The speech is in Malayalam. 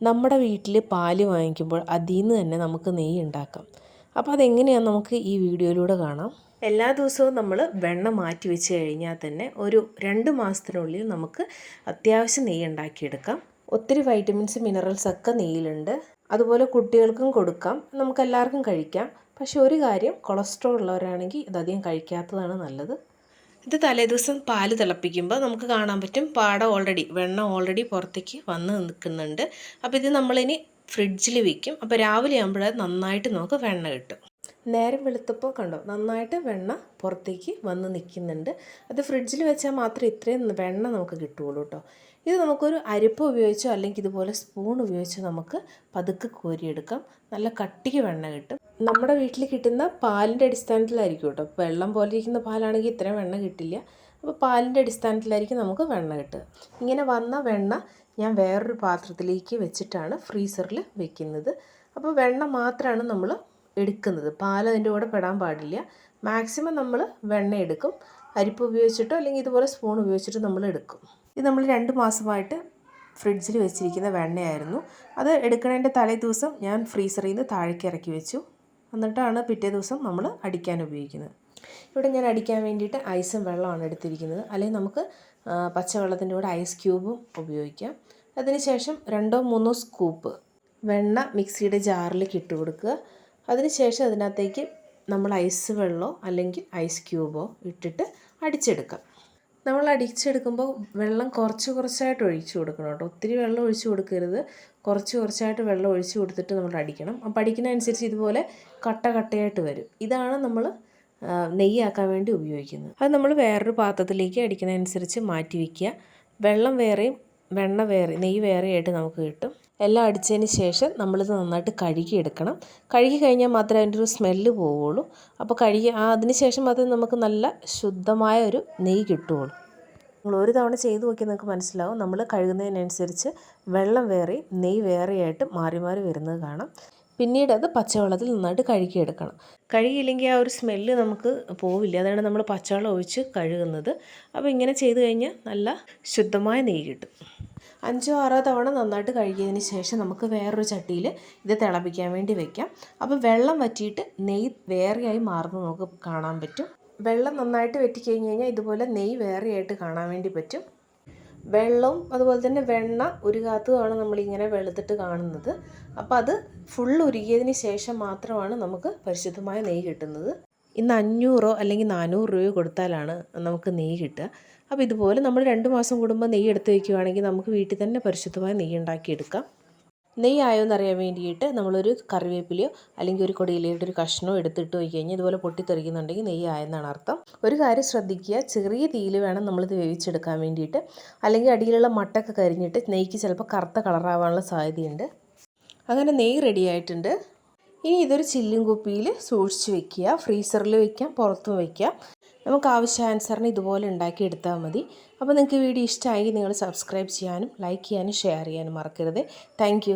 നമ്മുടെ വീട്ടിൽ പാൽ വാങ്ങിക്കുമ്പോൾ അതിൽ നിന്ന് തന്നെ നമുക്ക് നെയ്യ് ഉണ്ടാക്കാം. അപ്പോൾ അതെങ്ങനെയാണെന്ന് നമുക്ക് ഈ വീഡിയോയിലൂടെ കാണാം. എല്ലാ ദിവസവും നമ്മൾ വെണ്ണ മാറ്റി വെച്ച് കഴിഞ്ഞാൽ തന്നെ ഒരു രണ്ട് മാസത്തിനുള്ളിൽ നമുക്ക് അത്യാവശ്യം നെയ്യ് ഉണ്ടാക്കിയെടുക്കാം. ഒത്തിരി വൈറ്റമിൻസ് മിനറൽസ് ഒക്കെ നെയ്യിലുണ്ട്. അതുപോലെ കുട്ടികൾക്കും കൊടുക്കാം. നമുക്കെല്ലാവർക്കും കഴിക്കാം. പക്ഷേ ഒരു കാര്യം കൊളസ്ട്രോൾ ഉള്ളവരാണെങ്കിൽ ഇതധികം കഴിക്കാത്തതാണ് നല്ലത്. ഇത് തലേദിവസം പാൽ തിളപ്പിക്കുമ്പോൾ നമുക്ക് കാണാൻ പറ്റും പാട ഓൾറെഡി വെണ്ണ ഓൾറെഡി പുറത്തേക്ക് വന്ന് നിൽക്കുന്നുണ്ട്. അപ്പോൾ ഇത് നമ്മളിനി ഫ്രിഡ്ജിൽ വെക്കും. അപ്പോൾ രാവിലെ ആകുമ്പോൾ നന്നായിട്ട് നമുക്ക് വെണ്ണ കിട്ടും. നേരം വെളുത്തപ്പോൾ കണ്ടോ? നന്നായിട്ട് വെണ്ണ പുറത്തേക്ക് വന്ന് നിൽക്കുന്നുണ്ട്. അത് ഫ്രിഡ്ജിൽ വെച്ചാൽ മാത്രമേ ഇത്രയും വെണ്ണ നമുക്ക് കിട്ടുകയുള്ളൂ കേട്ടോ. ഇത് നമുക്കൊരു അരിപ്പ ഉപയോഗിച്ചോ അല്ലെങ്കിൽ ഇതുപോലെ സ്പൂൺ ഉപയോഗിച്ചോ നമുക്ക് പതുക്കെ കോരിയെടുക്കാം. നല്ല കട്ടിക്ക് വെണ്ണ കിട്ടും. നമ്മുടെ വീട്ടിൽ കിട്ടുന്ന പാലിന്റെ അടിസ്ഥാനത്തിലായിരിക്കും കേട്ടോ. വെള്ളം പോലെ ഇരിക്കുന്ന പാലാണെങ്കിൽ ഇത്രയും വെണ്ണ കിട്ടില്ല. അപ്പോൾ പാലിന്റെ അടിസ്ഥാനത്തിലായിരിക്കും നമുക്ക് വെണ്ണ കിട്ടുക. ഇങ്ങനെ വന്ന വെണ്ണ ഞാൻ വേറൊരു പാത്രത്തിലേക്ക് വെച്ചിട്ടാണ് ഫ്രീസറിൽ വെക്കുന്നത്. അപ്പോൾ വെണ്ണ മാത്രമാണ് നമ്മൾ എടുക്കുന്നത്. പാൽ അതിന്റെ കൂടെ പെടാൻ പാടില്ല. മാക്സിമം നമ്മൾ വെണ്ണ എടുക്കും. അരിപ്പ് ഉപയോഗിച്ചിട്ടോ അല്ലെങ്കിൽ ഇതുപോലെ സ്പൂൺ ഉപയോഗിച്ചിട്ടോ നമ്മൾ എടുക്കും. ഇത് നമ്മൾ രണ്ട് മാസമായിട്ട് ഫ്രിഡ്ജിൽ വെച്ചിരിക്കുന്ന വെണ്ണയായിരുന്നു. അത് എടുക്കുന്നതിന്റെ തലേ ദിവസം ഞാൻ ഫ്രീസറിൽ നിന്ന് താഴേക്ക് ഇറക്കി വെച്ചു. എന്നിട്ടാണ് പിറ്റേ ദിവസം നമ്മൾ അടിക്കാൻ ഉപയോഗിക്കുന്നത്. ഇവിടെ ഞാൻ അടിക്കാൻ വേണ്ടിയിട്ട് ഐസും വെള്ളമാണ് എടുത്തിരിക്കുന്നത്. അല്ലെങ്കിൽ നമുക്ക് പച്ചവെള്ളത്തിന്റെ കൂടെ ഐസ് ക്യൂബും ഉപയോഗിക്കാം. അതിനുശേഷം രണ്ടോ മൂന്നോ സ്കൂപ്പ് വെണ്ണ മിക്സിയുടെ ജാറിൽ ഇട്ട് കൊടുക്കുക. അതിനുശേഷം അതിനകത്തേക്ക് നമ്മൾ ഐസ് വെള്ളമോ അല്ലെങ്കിൽ ഐസ് ക്യൂബോ ഇട്ടിട്ട് അടിച്ചെടുക്കാം. നമ്മൾ അടിച്ചെടുക്കുമ്പോൾ വെള്ളം കുറച്ച് കുറച്ചായിട്ട് ഒഴിച്ചു കൊടുക്കണം കേട്ടോ. ഒത്തിരി വെള്ളം ഒഴിച്ചു കൊടുക്കരുത്. കുറച്ച് കുറച്ചായിട്ട് വെള്ളം ഒഴിച്ചു കൊടുത്തിട്ട് നമ്മൾ അടിക്കണം. അപ്പോൾ അടിക്കുന്നതനുസരിച്ച് ഇതുപോലെ കട്ട കട്ടയായിട്ട് വരും. ഇതാണ് നമ്മൾ നെയ്യാക്കാൻ വേണ്ടി ഉപയോഗിക്കുന്നത്. അത് നമ്മൾ വേറൊരു പാത്രത്തിലേക്ക് അടിക്കുന്നതനുസരിച്ച് മാറ്റി വയ്ക്കുക. വെള്ളം വേറെയും വെണ്ണ വേറെ നെയ്യ് വേറെയായിട്ട് നമുക്ക് കിട്ടും. എല്ലാം അടിച്ചതിന് ശേഷം നമ്മളിത് നന്നായിട്ട് കഴുകിയെടുക്കണം. കഴുകി കഴിഞ്ഞാൽ മാത്രമേ അതിന്റെ ഒരു സ്മെല്ല് പോവുള്ളൂ. അപ്പോൾ കഴുകി ആ അതിന് ശേഷം മാത്രമേ നമുക്ക് നല്ല ശുദ്ധമായ ഒരു നെയ്യ് കിട്ടുകയുള്ളൂ നിങ്ങൾ ഒരു തവണ ചെയ്ത് നോക്കിയാൽ നിങ്ങൾക്ക് മനസ്സിലാവും. നമ്മൾ കഴുകുന്നതിനനുസരിച്ച് വെള്ളം വേറെ നെയ്യ് വേറെയായിട്ട് മാറി മാറി വരുന്നത് കാണാം. പിന്നീട് അത് പച്ചവെള്ളത്തിൽ നന്നായിട്ട് കഴുകിയെടുക്കണം. കഴുകിയില്ലെങ്കിൽ ആ ഒരു സ്മെല്ല് നമുക്ക് പോവില്ല. അതാണ് നമ്മൾ പച്ചവെള്ളം ഒഴിച്ച് കഴുകുന്നത്. അപ്പോൾ ഇങ്ങനെ ചെയ്ത് കഴിഞ്ഞാൽ നല്ല ശുദ്ധമായ നെയ്യ് കിട്ടും അഞ്ചോ ആറോ തവണ നന്നായിട്ട് കഴുകിയതിന് ശേഷം നമുക്ക് വേറൊരു ചട്ടിയിൽ ഇത് തിളപ്പിക്കാൻ വേണ്ടി വെക്കാം. അപ്പോൾ വെള്ളം വറ്റിയിട്ട് നെയ്യ് വേറെയായി മാറുന്നത് നമുക്ക് കാണാൻ പറ്റും. വെള്ളം നന്നായിട്ട് വെറ്റിക്കഴിഞ്ഞ് കഴിഞ്ഞാൽ ഇതുപോലെ നെയ്യ് വേറെയായിട്ട് കാണാൻ വേണ്ടി പറ്റും. വെള്ളവും അതുപോലെ തന്നെ വെണ്ണ ഉരുകാത്തതുമാണ് നമ്മളിങ്ങനെ വെളുത്തിട്ട് കാണുന്നത്. അപ്പോൾ അത് ഫുൾ ഉരുകിയതിന് ശേഷം മാത്രമാണ് നമുക്ക് പരിശുദ്ധമായ നെയ്യ് കിട്ടുന്നത്. ഇന്ന് അഞ്ഞൂറോ അല്ലെങ്കിൽ നാനൂറ് രൂപയോ കൊടുത്താലാണ് നമുക്ക് നെയ്യ് കിട്ടുക. അപ്പോൾ ഇതുപോലെ നമ്മൾ രണ്ട് മാസം കൂടുമ്പോൾ നെയ്യ് എടുത്ത് വയ്ക്കുകയാണെങ്കിൽ നമുക്ക് വീട്ടിൽ തന്നെ പരിശുദ്ധമായ നെയ്യ് ഉണ്ടാക്കിയെടുക്കാം. നെയ്യ് ആയോ എന്നറിയാൻ വേണ്ടിയിട്ട് നമ്മളൊരു കറിവേപ്പിലയോ അല്ലെങ്കിൽ ഒരു കൊടിയിലയുടെ ഒരു കഷ്ണമോ എടുത്തിട്ട് പോയി കഴിഞ്ഞാൽ ഇതുപോലെ പൊട്ടിത്തെറിക്കുന്നുണ്ടെങ്കിൽ നെയ്യ് ആയെന്നാണ് അർത്ഥം. ഒരു കാര്യം ശ്രദ്ധിക്കുക ചെറിയ തീയിൽ വേണം നമ്മളിത് വേവിച്ചെടുക്കാൻ വേണ്ടിയിട്ട്. അല്ലെങ്കിൽ അടിയിലുള്ള മട്ടൊക്കെ കരിഞ്ഞിട്ട് നെയ്ക്ക് ചിലപ്പോൾ കറുത്ത കളറാവാനുള്ള സാധ്യതയുണ്ട്. അങ്ങനെ നെയ്യ് റെഡി ആയിട്ടുണ്ട്. ഇനി ഇതൊരു ചില്ലും കുപ്പിയിൽ സൂക്ഷിച്ച് വെക്കുക. ഫ്രീസറിൽ വെക്കാം പുറത്തും വയ്ക്കാം നമുക്ക് ആവശ്യാനുസരണം ഇതുപോലെ ഉണ്ടാക്കി എടുത്താൽ മതി. അപ്പോൾ നിങ്ങൾക്ക് വീഡിയോ ഇഷ്ടമായി നിങ്ങൾ സബ്സ്ക്രൈബ് ചെയ്യാനും ലൈക്ക് ചെയ്യാനും ഷെയർ ചെയ്യാനും മറക്കരുത്. താങ്ക്